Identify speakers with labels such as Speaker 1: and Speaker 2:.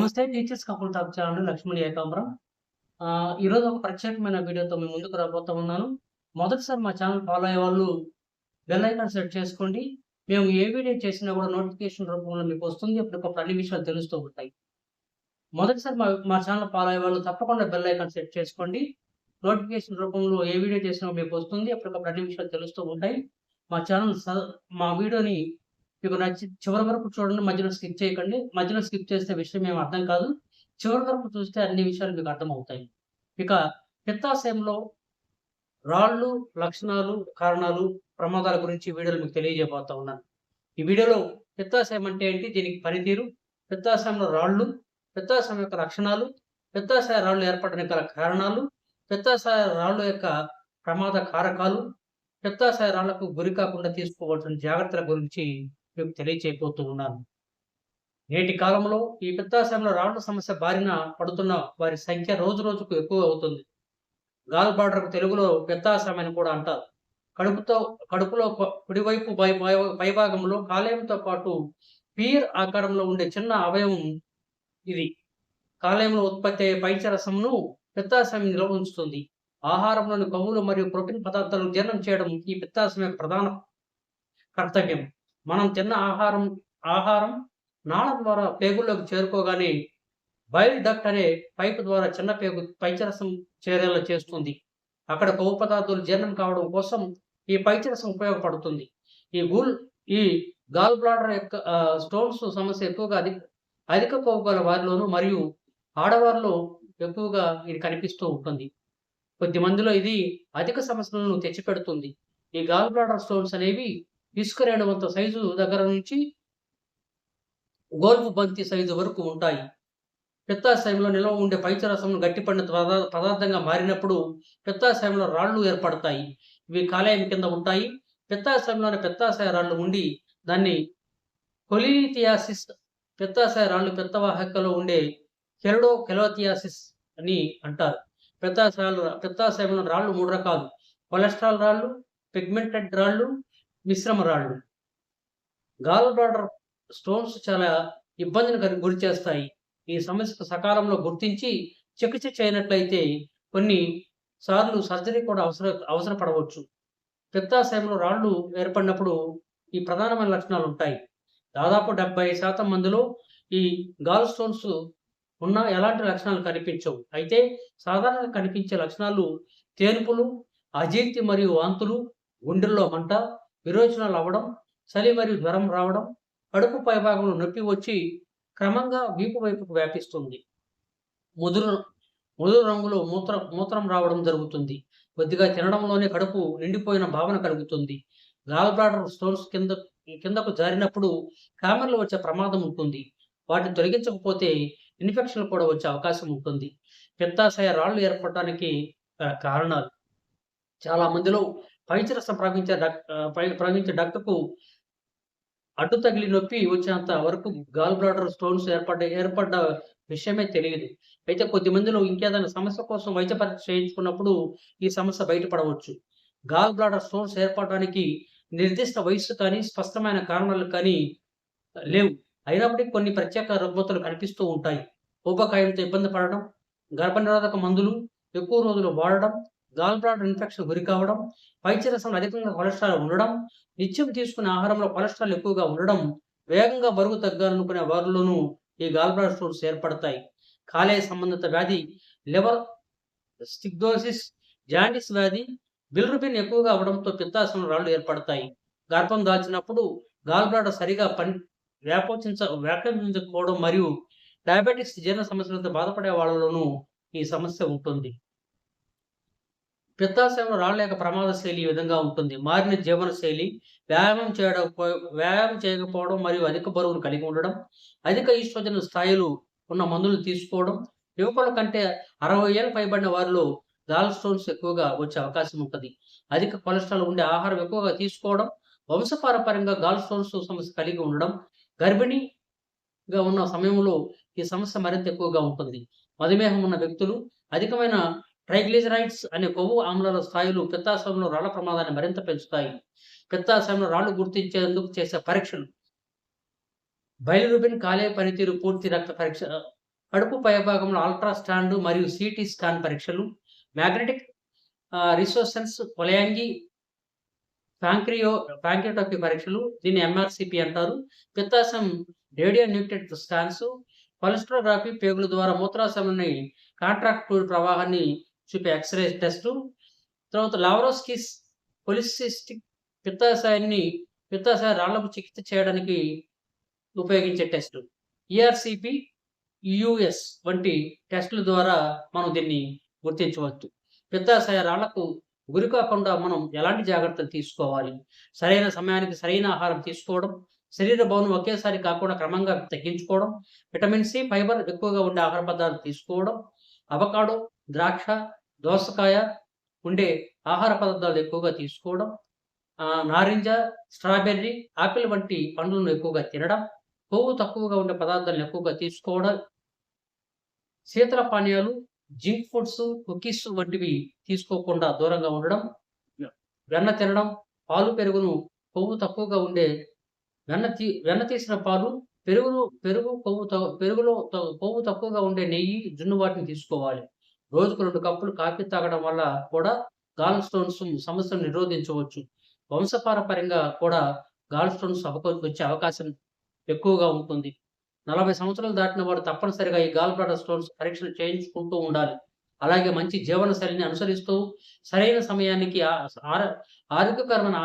Speaker 1: నమస్తే teachers couple talk channel Lakshman Ekambaram. ఈరోజు ఒక ప్రత్యేకమైన వీడియోతో మేము ముందుకు రాబోతా ఉన్నాను. మొదటిసారి మా ఛానల్ ఫాలో అయ్యే వాళ్ళు బెల్ ఐకాన్ సెట్ చేసుకోండి. మేము ఏ వీడియో చేసినా కూడా నోటిఫికేషన్ రూపంలో మీకు వస్తుంది. అప్పటికప్పుడు అన్ని విషయాలు తెలుస్తూ ఉంటాయి. మొదటిసారి మా మా ఛానల్ ఫాలో అయ్యే వాళ్ళు తప్పకుండా బెల్ ఐకాన్ సెట్ చేసుకోండి. నోటిఫికేషన్ రూపంలో ఏ వీడియో చేసినా మీకు వస్తుంది. అప్పటికప్పుడు అన్ని విషయాలు తెలుస్తూ ఉంటాయి. మా ఛానల్ స- మా వీడియోని మీకు నచ్చి చివరి వరకు చూడండి మధ్యలో స్కిప్ చేయకండి. మధ్యలో స్కిప్ చేస్తే విషయం ఏమి అర్థం కాదు. చివరి వరకు చూస్తే అన్ని విషయాలు మీకు అర్థమవుతాయి. ఇక పిత్తాశయంలో రాళ్ళు లక్షణాలు కారణాలు ప్రమాదాల గురించి వీడియోలు మీకు తెలియజేయబోతా ఉన్నాను. ఈ వీడియోలో పిత్తాశయం అంటే ఏంటి? దీనికి పనితీరు. పిత్తాశయంలో రాళ్ళు పిత్తాశయం యొక్క లక్షణాలు పిత్తాశయ రాళ్ళు ఏర్పడడానికి గల కారణాలు పిత్తాశయ రాళ్ళు యొక్క ప్రమాద కారకాలు పిత్తాశయ రాళ్ళకు గురి కాకుండా తీసుకోవాల్సిన జాగ్రత్తల గురించి మేము తెలియచేయబోతూ ఉన్నాను. నేటి కాలంలో ఈ వృద్ధాశ్రమంలో రాళ్ళ సమస్య బారిన పడుతున్న వారి సంఖ్య రోజు రోజుకు ఎక్కువ అవుతుంది. గాల్ తెలుగులో వృద్ధాశ్రమని అని కూడా అంటారు. కడుపుతో కడుపులో కుడివైపు పై పైభాగంలో కాలేయంతో పాటు పీర్ ఆకారంలో ఉండే చిన్న అవయవం ఇది. కాలేయంలో ఉత్పత్తి అయ్యే పైచరసంను పిత్తాశయం నిల్వ ఉంచుతుంది ఆహారంలోని కొవ్వులు మరియు ప్రోటీన్ పదార్థాలు జీర్ణం చేయడం ఈ పిత్తాశయం యొక్క ప్రధాన కర్తవ్యం. మనం తిన్న ఆహారం ఆహారం నాళం ద్వారా పేగుల్లోకి చేరుకోగానే బైల్ డక్ట్ అనే పైపు ద్వారా చిన్న పేగు పైచరసం చేరేలా చేస్తుంది. అక్కడ కొవ్వు పదార్థాలు జీర్ణం కావడం కోసం ఈ పైచరసం ఉపయోగపడుతుంది. ఈ గూల్ ఈ గాల్ బ్లాడర్ యొక్క స్టోన్స్ సమస్య ఎక్కువగా అధిక అధిక కొవ్వు గల వారిలోను మరియు ఆడవారిలో ఎక్కువగా ఇది కనిపిస్తూ ఉంటుంది. కొద్ది మందిలో ఇది అధిక సమస్యలను తెచ్చిపెడుతుంది. ఈ గాల్ బ్లాడర్ స్టోన్స్ అనేవి ఇసుక సైజు దగ్గర నుంచి గోల్పు బంతి సైజు వరకు ఉంటాయి. పిత్తాశయంలో నిల్వ ఉండే పైచరసం గట్టిపడిన పదార్థంగా మారినప్పుడు పిత్తాశయంలో రాళ్ళు ఏర్పడతాయి. ఇవి కాలేయం కింద ఉంటాయి. పిత్తాశయంలోని పిత్తాశయ రాళ్ళు ఉండి దాన్ని కొలిథియాసిస్ పిత్తాశయ రాళ్ళు పిత్తవాహకలో ఉండే కెరడో కెలోథియాసిస్ అని అంటారు. పిత్తాశయాలు పిత్తాశయంలో రాళ్ళు మూడు రకాలు. కొలెస్ట్రాల్ రాళ్ళు పిగ్మెంటెడ్ రాళ్ళు మిశ్రమ రాళ్ళు గాల్ బ్లాడర్ స్టోన్స్ చాలా ఇబ్బందిని గురి చేస్తాయి. ఈ సమస్యకు సకాలంలో గుర్తించి చికిత్స చేయనట్లయితే కొన్ని సార్లు సర్జరీ కూడా అవసర అవసరపడవచ్చు. పిత్తాశయంలో రాళ్ళు ఏర్పడినప్పుడు ఈ ప్రధానమైన లక్షణాలు ఉంటాయి దాదాపు డెబ్బై శాతం మందిలో ఈ గాల్ స్టోన్స్ ఉన్న ఎలాంటి లక్షణాలు కనిపించవు. అయితే సాధారణంగా కనిపించే లక్షణాలు తేనుపులు అజీర్తి మరియు వాంతులు గుండెల్లో మంట విరోచనాలు అవ్వడం చలి మరియు జ్వరం రావడం కడుపు పైభాగంలో నొప్పి వచ్చి క్రమంగా వీపు వైపుకు వ్యాపిస్తుంది. ముదురు ముదురు రంగులో మూత్ర మూత్రం రావడం జరుగుతుంది. కొద్దిగా తినడంలోనే కడుపు నిండిపోయిన భావన కలుగుతుంది. గాల్ బ్లాడర్ స్టోన్స్ కింద కిందకు జారినప్పుడు కామెర్లు వచ్చే ప్రమాదం ఉంటుంది. వాటిని తొలగించకపోతే ఇన్ఫెక్షన్లు కూడా వచ్చే అవకాశం ఉంటుంది. పిత్తాశయ రాళ్ళు ఏర్పడటానికి కారణాలు. చాలా మందిలో పైచరసం ప్రవహించే డక్ పై- ప్రవహించే డక్టకు అడ్డు తగిలి నొప్పి వచ్చేంత వరకు గాల్ బ్లాడర్ స్టోన్స్ ఏర్పడ్డ ఏర్పడ్డ విషయమే తెలియదు. అయితే కొద్ది మందిలో ఇంకేదైనా సమస్య కోసం వైద్య పరీక్ష చేయించుకున్నప్పుడు ఈ సమస్య బయటపడవచ్చు. గాల్ బ్లాడర్ స్టోన్స్ ఏర్పడడానికి నిర్దిష్ట వయస్సు కానీ స్పష్టమైన కారణాలు కానీ లేవు. అయినప్పటికీ కొన్ని ప్రత్యేక రుగ్మతలు కనిపిస్తూ ఉంటాయి. ఊబకాయంతో ఇబ్బంది పడడం గర్భనిరోధక మందులు ఎక్కువ రోజులు వాడడం గాల్ బ్లాడర్ ఇన్ఫెక్షన్ గురి కావడం పైచరసం అధికంగా కొలెస్ట్రాల్ ఉండడం నిత్యం తీసుకునే ఆహారంలో కొలెస్ట్రాల్ ఎక్కువగా ఉండడం వేగంగా బరువు తగ్గాలనుకునే వారిలోనూ ఈ గాల్ బ్లాడర్ స్టోన్స్ ఏర్పడతాయి. కాలేయ సంబంధిత వ్యాధి లివర్ స్టిగ్డోసిస్ జాండిస్ వ్యాధి బిల్రుబిన్ ఎక్కువగా అవడంతో పిత్తాశయం రాళ్ళు ఏర్పడతాయి. గర్భం దాల్చినప్పుడు గాల్ బ్లాడర్ సరిగా పని వ్యాపోచించ వ్యాపించకపోవడం మరియు డయాబెటిక్స్ జీర్ణ సమస్యలతో బాధపడే వాళ్ళలోనూ ఈ సమస్య ఉంటుంది. పిత్తాశయం రాలేక ప్రమాద శైలి ఈ విధంగా ఉంటుంది. మారిన జీవనశైలి వ్యాయామం చేయడం వ్యాయామం చేయకపోవడం మరియు అధిక బరువును కలిగి ఉండడం అధిక ఈస్ట్రోజన్ స్థాయిలు ఉన్న మందులు తీసుకోవడం యువకుల కంటే అరవై ఏళ్ళు పైబడిన వారిలో గాల్ స్టోన్స్ ఎక్కువగా వచ్చే అవకాశం ఉంటుంది. అధిక కొలెస్ట్రాల్ ఉండే ఆహారం ఎక్కువగా తీసుకోవడం వంశపారపరంగా గాల్ స్టోన్స్ సమస్య కలిగి ఉండడం గర్భిణిగా ఉన్న సమయంలో ఈ సమస్య మరింత ఎక్కువగా ఉంటుంది. మధుమేహం ఉన్న వ్యక్తులు అధికమైన ట్రైగ్లిజరైడ్స్ అనే కొవ్వు ఆమ్లాల స్థాయిలు పిత్తాశయంలో రాళ్ళ ప్రమాదాన్ని మరింత పెంచుతాయి. పిత్తాశయంలో రాళ్ళు గుర్తించేందుకు చేసే పరీక్షలు. బయలురూపిన్ కాలే పనితీరు పూర్తి రక్త పరీక్ష కడుపు పైభాగంలో అల్ట్రా స్టాండ్ మరియు సిటీ స్కాన్ పరీక్షలు magnetic resonance cholangio pancreato pancreatography పరీక్షలు దీన్ని ఎంఆర్సిపి అంటారు. పిత్తాశయం రేడియో న్యూక్లియర్ స్కాన్స్ కొలెస్ట్రోగ్రఫీ పేగుల ద్వారా మూత్రాశయంలోని కాంట్రాక్ట్ ప్రవాహాన్ని చూపే ఎక్స్రే టెస్టు తర్వాత లావరోస్కిస్ పొలిసిస్టిక్ పిత్తాశయాన్ని పిత్తాశయ రాళ్ళకు చికిత్స చేయడానికి ఉపయోగించే టెస్ట్ ఈఆర్సిపి యుఎస్ వంటి టెస్టుల ద్వారా మనం దీన్ని గుర్తించవచ్చు. పిత్తాశయ రాళ్ళకు గురి కాకుండా మనం ఎలాంటి జాగ్రత్తలు తీసుకోవాలి? సరైన సమయానికి సరైన ఆహారం తీసుకోవడం శరీర బౌను ఒకేసారి కాకుండా క్రమంగా తగ్గించుకోవడం విటమిన్ సి ఫైబర్ ఎక్కువగా ఉండే ఆహార పదార్థాలు తీసుకోవడం అవకాడో ద్రాక్ష దోసకాయ ఉండే ఆహార పదార్థాలు ఎక్కువగా తీసుకోవడం నారింజ స్ట్రాబెర్రీ ఆపిల్ వంటి పండ్లను ఎక్కువగా తినడం కొవ్వు తక్కువగా ఉండే పదార్థాలను ఎక్కువగా తీసుకోవడం శీతల పానీయాలు జింక్ ఫుడ్స్ కుకీస్ వంటివి తీసుకోకుండా దూరంగా ఉండడం వెన్న తినడం పాలు పెరుగును కొవ్వు తక్కువగా ఉండే వెన్న తీ వెన్న తీసిన పాలు పెరుగును పెరుగు కొవ్వు పెరుగులో కొవ్వు తక్కువగా ఉండే నెయ్యి జున్ను వాటిని తీసుకోవాలి. రోజుకు రెండు కప్పులు కాఫీ తాగడం వల్ల కూడా గాల్ స్టోన్స్ సమస్యను నిరోధించవచ్చు. వంశపారపరంగా కూడా గాల్ స్టోన్స్ వచ్చే అవకాశం ఎక్కువగా ఉంటుంది. నలభై సంవత్సరాలు దాటిన వారు తప్పనిసరిగా ఈ గాల్ బ్లాడర్ స్టోన్స్ పరీక్షలు చేయించుకుంటూ ఉండాలి. అలాగే మంచి జీవన శైలిని అనుసరిస్తూ సరైన సమయానికి ఆరోగ్యకరమైన